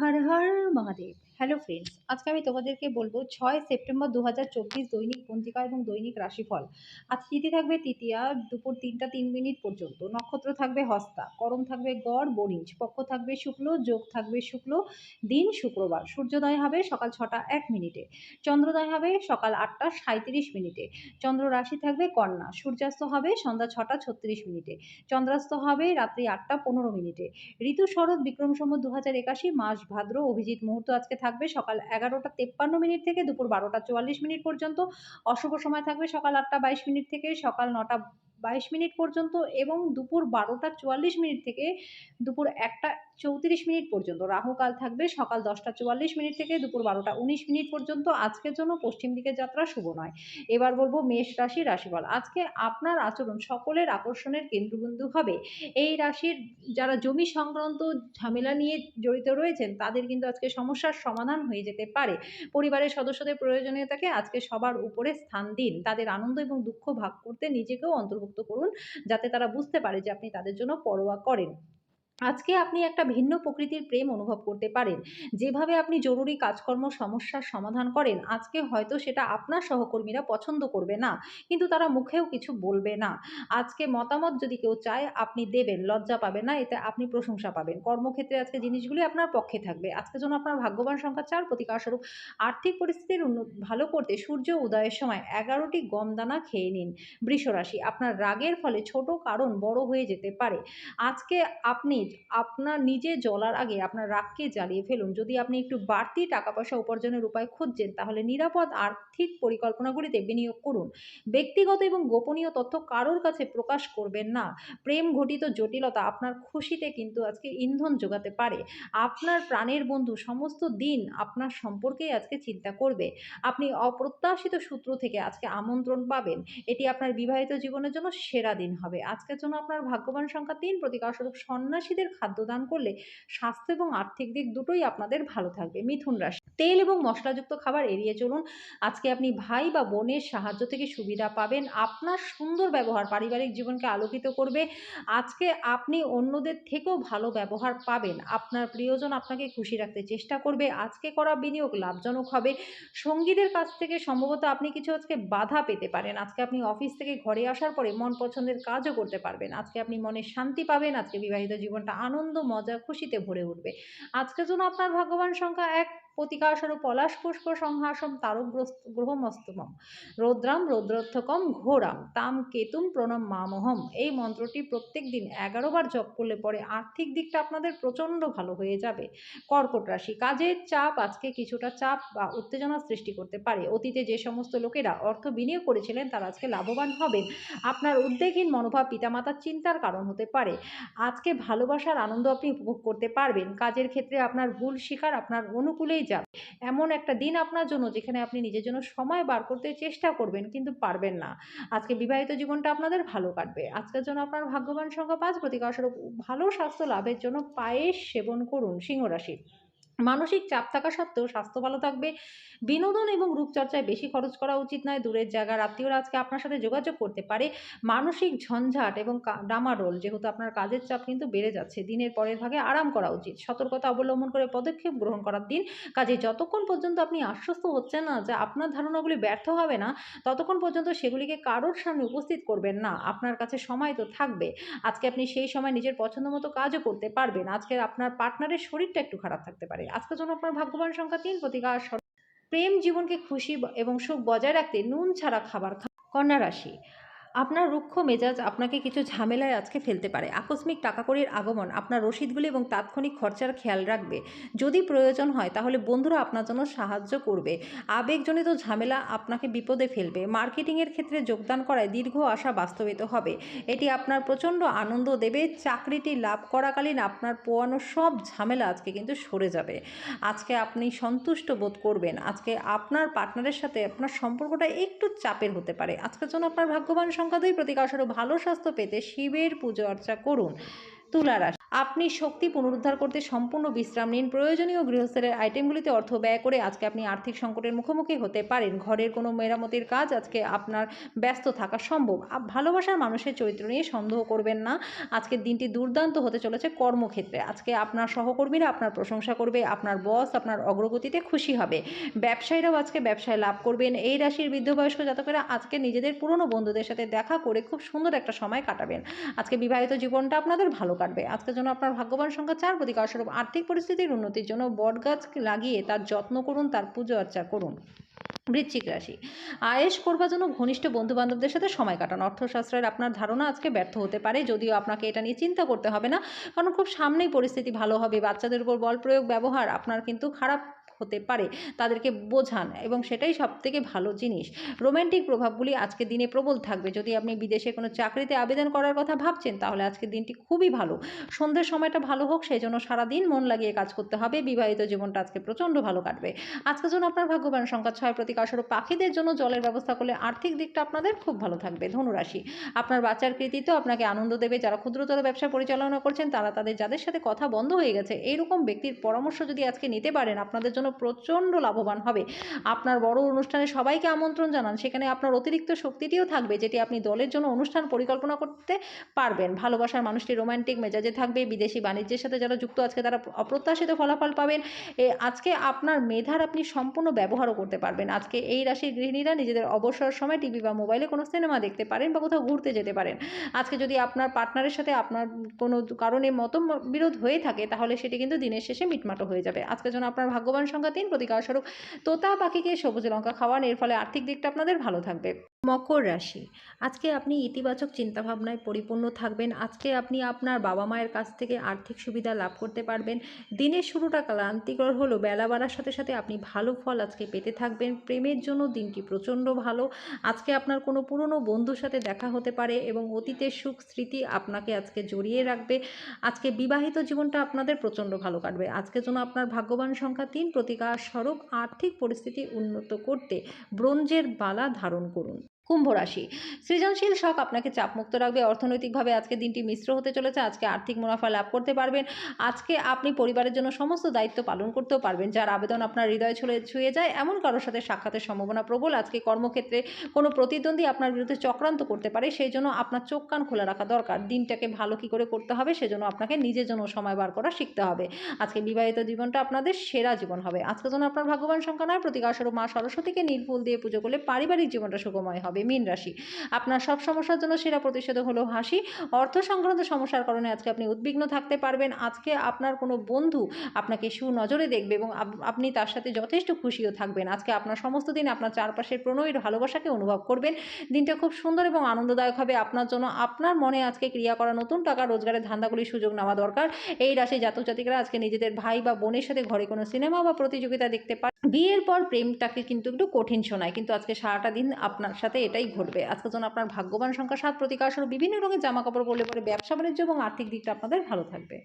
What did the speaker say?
Har Har Mahadev. Hello friends আজকে আমি তোমাদেরকে বলব ছয় সেপ্টেম্বর দু হাজার চব্বিশ দৈনিক পঞ্জিকা এবং দৈনিক রাশিফল। আজ তিথি থাকবে তৃতীয়া, দুপুর তিনটা তিন মিনিট পর্যন্ত। নক্ষত্র থাকবে হস্তা, করম থাকবে গড় বণিজ পক্ষ থাকবে শুক্ল, যোগ থাকবে শুক্ল। দিন শুক্রবার, সূর্যোদয় হবে সকাল ছটা এক মিনিটে। চন্দ্রোদয় হবে সকাল আটটা সাঁত্রিশ মিনিটে। চন্দ্র রাশি থাকবে কন্যা, সূর্যাস্ত হবে সন্ধ্যা ছটা ছত্রিশ মিনিটে। চন্দ্রাস্ত হবে রাত্রি আটটা পনেরো মিনিটে। ঋতু শরৎ বিক্রম সম্বত দু মাস ভাদ্র, অভিজিৎ মুহূর্ত আজকে থাকবে সকাল এগারোটা তেপ্পান্ন মিনিট থেকে দুপুর বারোটা চুয়াল্লিশ মিনিট পর্যন্ত। অশুভ সময় থাকবে সকাল আটটা বাইশ মিনিট থেকে সকাল নটা বাইশ মিনিট পর্যন্ত এবং দুপুর বারোটা চুয়াল্লিশ মিনিট থেকে দুপুর একটা চৌত্রিশ মিনিট পর্যন্ত। রাহুকাল থাকবে সকাল দশটা চুয়াল্লিশ মিনিট থেকে দুপুর বারোটা উনিশ মিনিট পর্যন্ত। আজকের জন্য পশ্চিম দিকের যাত্রা শুভ নয়। এবার বলব মেষ রাশি রাশিফল। আজকে আপনার আচরণ সকলের আকর্ষণের কেন্দ্রবিন্দু হবে। এই রাশির যারা জমি সংক্রান্ত ঝামেলা নিয়ে জড়িত রয়েছেন, তাদের কিন্তু আজকে সমস্যার সমাধান হয়ে যেতে পারে। পরিবারের সদস্যদের প্রয়োজনীয়তাকে আজকে সবার উপরে স্থান দিন। তাদের আনন্দ এবং দুঃখ ভাগ করতে নিজেকেও অন্তর্ভুক্ত করুন, যাতে তারা বুঝতে পারে যে আপনি তাদের জন্য পরোয়া করেন। আজকে আপনি একটা ভিন্ন প্রকৃতির প্রেম অনুভব করতে পারেন। যেভাবে আপনি জরুরি কাজকর্ম সমস্যার সমাধান করেন, আজকে হয়তো সেটা আপনার সহকর্মীরা পছন্দ করবে না, কিন্তু তারা মুখেও কিছু বলবে না। আজকে মতামত যদি কেউ চায়, আপনি দেবেন, লজ্জা পাবেন না, এতে আপনি প্রশংসা পাবেন। কর্মক্ষেত্রে আজকে জিনিসগুলি আপনার পক্ষে থাকবে। আজকে যেন আপনার ভাগ্যবান সংখ্যা চার প্রতিকারস্বরূপ, আর্থিক পরিস্থিতির ভালো করতে সূর্য উদয়ের সময় এগারোটি গম দানা খেয়ে নিন। বৃষরাশি, আপনার রাগের ফলে ছোট কারণ বড় হয়ে যেতে পারে। আজকে আপনি আপনার নিজে জ্বলার আগে আপনার রাগকে জ্বালিয়ে ফেলুন। যদি আপনি একটু বাড়তি টাকা পয়সা উপার্জনের উপায় খুঁজছেন, তাহলে নিরাপদ আর্থিক পরিকল্পনাগুলিতে বিনিয়োগ করুন। ব্যক্তিগত এবং গোপনীয় তথ্য কারোর কাছে প্রকাশ করবেন না। প্রেম ঘটিত জটিলতা আপনার খুশিতে কিন্তু আজকে ইন্ধন যোগাতে পারে। আপনার প্রাণের বন্ধু সমস্ত দিন আপনার সম্পর্কেই আজকে চিন্তা করবে। আপনি অপ্রত্যাশিত সূত্র থেকে আজকে আমন্ত্রণ পাবেন। এটি আপনার বিবাহিত জীবনের জন্য সেরা দিন হবে। আজকের জন্য আপনার ভাগ্যবান সংখ্যা তিন, প্রতিকার স্বরূপ সন্ন্যাসীদের খাদ্যদান করলে স্বাস্থ্য এবং আর্থিক দিক দুটোই আপনাদের ভালো থাকবে। মিথুন রাশি। তেল এবং মশলাযুক্ত খাবার এড়িয়ে চলুন। আজকে আপনি ভাই বা বোনের সাহায্য থেকে সুবিধা পাবেন। আপনার সুন্দর ব্যবহার পারিবারিক জীবনকে আলোকিত করবে। আজকে আপনি অন্যদের থেকেও ভালো ব্যবহার পাবেন। আপনার প্রিয়জন আপনাকে খুশি রাখতে চেষ্টা করবে। আজকে করা বিনিয়োগ লাভজনক হবে। সঙ্গীদের কাছ থেকে সম্ভবত আপনি কিছু আজকে বাধা পেতে পারেন। আজকে আপনি অফিস থেকে ঘরে আসার পরে মন পছন্দের কাজও করতে পারবেন। আজকে আপনি মনে শান্তি পাবেন। আজকে বিবাহিত জীবনটা আনন্দ, মজা, খুশিতে ভরে উঠবে। আজকের জন্য আপনার ভাগ্যবান সংখ্যা এক। প্রতিকারস্বরূপ পলাশ পুষ্প সংহাসম তারকগ্রস্ত গ্রহমস্তমম। রৌদ্রাম রৌদ্রথকম ঘোরাম। তাম কেতুম প্রণম মামহম। এই মন্ত্রটি প্রত্যেক দিন এগারো বার জপ করলে পরে আর্থিক দিকটা আপনাদের প্রচণ্ড ভালো হয়ে যাবে। কর্কট রাশি, কাজের চাপ আজকে কিছুটা চাপ বা উত্তেজনা সৃষ্টি করতে পারে। অতীতে যে সমস্ত লোকেরা অর্থ বিনিয়োগ করেছিলেন, তারা আজকে লাভবান হবেন। আপনার উদ্বেগহীন মনোভাব, পিতামাতার চিন্তার কারণ হতে পারে। আজকে ভালোবাসার আনন্দ আপনি উপভোগ করতে পারবেন। কাজের ক্ষেত্রে আপনার ভুল শিকার আপনার অনুকূলেই যাবে। এমন একটা দিন আপনার জন্য যেখানে আপনি নিজের জন্য সময় বার করতে চেষ্টা করবেন কিন্তু পারবেন না। আজকে বিবাহিত জীবনটা আপনাদের ভালো কাটবে। আজকের জন্য আপনার ভাগ্যবান সংখ্যা পাঁচ, প্রতিকার স্বরূপ ভালো স্বাস্থ্য লাভের জন্য পায়েস সেবন করুন সিংহ রাশি মানসিক চাপ থাকা সত্ত্বেও স্বাস্থ্য ভালো থাকবে। বিনোদন এবং রূপচর্চায় বেশি খরচ করা উচিত নয়, দূরের জায়গার আত্মীয়রা আজকে আপনার সাথে যোগাযোগ করতে পারে। মানসিক ঝঞ্ঝাট এবং ডামাডোল যেহেতু আপনার কাজের চাপ কিন্তু বেড়ে যাচ্ছে, দিনের পরের ভাগে আরাম করা উচিত। সতর্কতা অবলম্বন করে পদক্ষেপ গ্রহণ করার দিন। কাজে যতক্ষণ পর্যন্ত আপনি আশ্বস্ত হচ্ছেন না যে আপনার ধারণাগুলি ব্যর্থ হবে না, ততক্ষণ পর্যন্ত সেগুলিকে কারোর সামনে উপস্থিত করবেন না। আপনার কাছে সময় তো থাকবে। আজকে আপনি সেই সময় নিজের পছন্দ মতো কাজও করতে পারবেন। আজকে আপনার পার্টনারের শরীরটা একটু খারাপ থাকতে পারে। আজকের জন্য আপনার ভাগ্যবান সংখ্যা তিন, প্রতিকার প্রেম জীবনকে খুশি এবং সুখ বজায় রাখতে নুন ছাড়া খাবার কন্যা রাশি। আপনার রুক্ষ মেজাজ আপনাকে কিছু ঝামেলায় আজকে ফেলতে পারে। আকস্মিক টাকা কড়ির আগমন আপনার রসিদগুলি এবং তাৎক্ষণিক খরচার খেয়াল রাখবে। যদি প্রয়োজন হয়, তাহলে বন্ধুরা আপনার জন্য সাহায্য করবে। আবেগজনিত ঝামেলা আপনাকে বিপদে ফেলবে। মার্কেটিংয়ের ক্ষেত্রে যোগদান করায় দীর্ঘ আশা বাস্তবিত হবে। এটি আপনার প্রচণ্ড আনন্দ দেবে। চাকরিটি লাভ করাকালীন আপনার পোয়ানো সব ঝামেলা আজকে কিন্তু সরে যাবে। আজকে আপনি সন্তুষ্ট বোধ করবেন। আজকে আপনার পার্টনারের সাথে আপনার সম্পর্কটা একটু চাপের হতে পারে। আজকের জন্য আপনার ভাগ্যবান সংখ্যা দুই প্রতিকারস্বরূপ ভালো স্বাস্থ্য পেতে শিবের পুজো অর্চা করুন। তুলা রাশি আপনি শক্তি পুনরুদ্ধার করতে সম্পূর্ণ বিশ্রাম নিন। প্রয়োজনীয় গৃহস্থলের আইটেমগুলিতে অর্থ ব্যয় করে আজকে আপনি আর্থিক সংকটের মুখোমুখি হতে পারেন। ঘরের কোনো মেরামতির কাজ আজকে আপনার ব্যস্ত থাকা সম্ভব। ভালোবাসার মানুষের চরিত্র নিয়ে সন্দেহ করবেন না। আজকের দিনটি দুর্দান্ত হতে চলেছে কর্মক্ষেত্রে। আজকে আপনার সহকর্মীরা আপনার প্রশংসা করবে, আপনার বস আপনার অগ্রগতিতে খুশি হবে। ব্যবসায়ীরাও আজকে ব্যবসায় লাভ করবেন। এই রাশির বৃদ্ধবয়স্ক জাতকেরা আজকে নিজেদের পুরনো বন্ধুদের সাথে দেখা করে খুব সুন্দর একটা সময় কাটাবেন। আজকে বিবাহিত জীবনটা আপনাদের ভালো কাটবে। আজকের জন্য আপনার ভাগ্যবান সংখ্যা চার প্রতিকারস্বরূপ আর্থিক পরিস্থিতির উন্নতির জন্য বটগাছ লাগিয়ে তার যত্ন করুন, তার পুজো অর্চা করুন। বৃশ্চিক রাশি। আয়েস করবার জন্য ঘনিষ্ঠ বন্ধু বান্ধবদের সাথে সময় কাটান। অর্থশাস্ত্রের আপনার ধারণা আজকে ব্যর্থ হতে পারে, যদিও আপনাকে এটা নিয়ে চিন্তা করতে হবে না। কারণ খুব সামনেই পরিস্থিতি ভালো হবে, বাচ্চাদের উপর বল প্রয়োগ, ব্যবহার, আপনার কিন্তু খারাপ হতে পারে, তাদেরকে বোঝান এবং সেটাই সব থেকে ভালো জিনিস। রোম্যান্টিক প্রভাবগুলি আজকে দিনে প্রবল থাকবে। যদি আপনি বিদেশে কোনো চাকরিতে আবেদন করার কথা ভাবছেন, তাহলে আজকের দিনটি খুবই ভালো। সন্ধ্যের সময়টা ভালো হোক সেই জন্য সারাদিন মন লাগিয়ে কাজ করতে হবে। বিবাহিত জীবনটা আজকে প্রচণ্ড ভালো কাটবে। আজকের জন্য আপনার ভাগ্যবান সংখ্যা ছয় প্রতিকারস্বরূপ পাখিদের জন্য জলের ব্যবস্থা করলে আর্থিক দিকটা আপনাদের খুব ভালো থাকবে। ধনুরাশি। আপনার বাচ্চার কৃতিত্ব আপনাকে আনন্দ দেবে। যারা ক্ষুদ্রতর ব্যবসা পরিচালনা করছেন, তারা তাদের যাদের সাথে কথা বন্ধ হয়ে গেছে, এইরকম ব্যক্তির পরামর্শ যদি আজকে নিতে পারেন, আপনাদের জন্য প্রচণ্ড লাভবান হবে। আপনার বড় অনুষ্ঠানে সবাইকে আমন্ত্রণ জানান, সেখানে আপনার অতিরিক্ত শক্তিটিও থাকবে, যেটি আপনি দলের জন্য অনুষ্ঠান পরিকল্পনা করতে পারবেন। ভালোবাসার মানুষটি রোমান্টিক মেজাজে থাকবে, বিদেশি বাণিজ্যের সাথে যারা যুক্ত আজকে তারা অপ্রত্যাশিত ফলাফল পাবেন। আজকে আপনার মেধার আপনি সম্পূর্ণ ব্যবহারও করতে পারবেন। আজকে এই রাশির গৃহিণীরা নিজেদের অবসর সময় টিভি বা মোবাইলে কোনো সিনেমা দেখতে পারেন বা কোথাও ঘুরতে যেতে পারেন। আজকে যদি আপনার পার্টনারের সাথে আপনার কোনো কারণে মত বিরোধ হয়ে থাকে, তাহলে সেটি কিন্তু দিনের শেষে মিটমাটো হয়ে যাবে। আজকে যেন আপনার ভাগ্যবান সংখ্যা তিন প্রতিকার স্বরূপ তোতা পাখিকে সবুজ লঙ্কা খাওয়ান। এর ফলে আর্থিক দিকটা আপনাদের ভালো থাকবে। মকর রাশি। আজকে আপনি ইতিবাচক চিন্তাভাবনায় পরিপূর্ণ থাকবেন। আজকে আপনি আপনার বাবা মায়ের কাছ থেকে আর্থিক সুবিধা লাভ করতে পারবেন। দিনের শুরুটা ক্লান্তিকর হলো বেলা বাড়ার সাথে সাথে আপনি ভালো ফল আজকে পেতে থাকবেন। প্রেমের জন্য দিনটি প্রচণ্ড ভালো। আজকে আপনার কোনো পুরনো বন্ধুর সাথে দেখা হতে পারে এবং অতীতের সুখ স্মৃতি আপনাকে আজকে জড়িয়ে রাখবে। আজকে বিবাহিত জীবনটা আপনাদের প্রচণ্ড ভালো কাটবে। আজকে জন্য আপনার ভাগ্যবান সংখ্যা তিন প্রতিকার স্বরূপ আর্থিক পরিস্থিতি উন্নত করতে ব্রোঞ্জের বালা ধারণ করুন। কুম্ভ রাশি। সৃজনশীল শখ আপনাকে চাপমুক্ত রাখবে। অর্থনৈতিকভাবে আজকে দিনটি মিশ্র হতে চলেছে। আজকে আর্থিক মুনাফা লাভ করতে পারবেন। আজকে আপনি পরিবারের জন্য সমস্ত দায়িত্ব পালন করতেও পারবেন। যার আবেদন আপনার হৃদয় ছুঁয়ে ছুঁয়ে যায়, এমন কারোর সাথে সাক্ষাতের সম্ভাবনা প্রবল। আজকে কর্মক্ষেত্রে কোনো প্রতিদ্বন্দ্বী আপনার বিরুদ্ধে চক্রান্ত করতে পারে। সেই জন্য আপনার চোখ কান খোলা রাখা দরকার। দিনটাকে ভালো কী করে করতে হবে, সেজন্য আপনাকে নিজের জন্য সময় বার করা শিখতে হবে। আজকে বিবাহিত জীবনটা আপনাদের সেরা জীবন হবে। আজকে জন্য আপনার ভাগ্যবান সংখ্যা নয়। প্রতিকারস্বরূপ মা সরস্বতীকে নীলফুল দিয়ে পুজো করলে পারিবারিক জীবনটা সুখময় হবে। মীন রাশি। আপনার সব সমস্যার জন্য সেরা প্রতিষেধক হলো হাসি। অর্থ সংক্রান্ত সমস্যার কারণে আজকে আপনি উদ্বিগ্ন থাকতে পারবেন। আজকে আপনার কোনো বন্ধু আপনাকে সুনজরে দেখবে এবং আপনি তার সাথে যথেষ্ট খুশিও থাকবেন। আজকে আপনার সমস্ত দিন আপনার চারপাশের প্রণয়ের ভালোবাসাকে অনুভব করবেন। দিনটা খুব সুন্দর এবং আনন্দদায়ক হবে। আপনার জন্য আপনার মনে আজকে ক্রিয়া করা নতুন টাকা, রোজগারের ধান্দাগুলির সুযোগ নেওয়া দরকার। এই রাশি জাতক জাতিকরা আজকে নিজেদের ভাই বা বোনের সাথে ঘরে কোনো সিনেমা বা প্রতিযোগিতা দেখতে পারে বিয়ের পর প্রেমটাকে কিন্তু একটু কঠিন শোনায়। কিন্তু আজকে সারাটা দিন আপনার সাথে এটাই ঘটবে। আজকের জন্য আপনার ভাগ্যবান সংখ্যা সাত প্রতিকার বিভিন্ন রঙের জামা কাপড় পরলে পরে ব্যবসা বাণিজ্য এবং আর্থিক দিকটা আপনাদের ভালো থাকবে।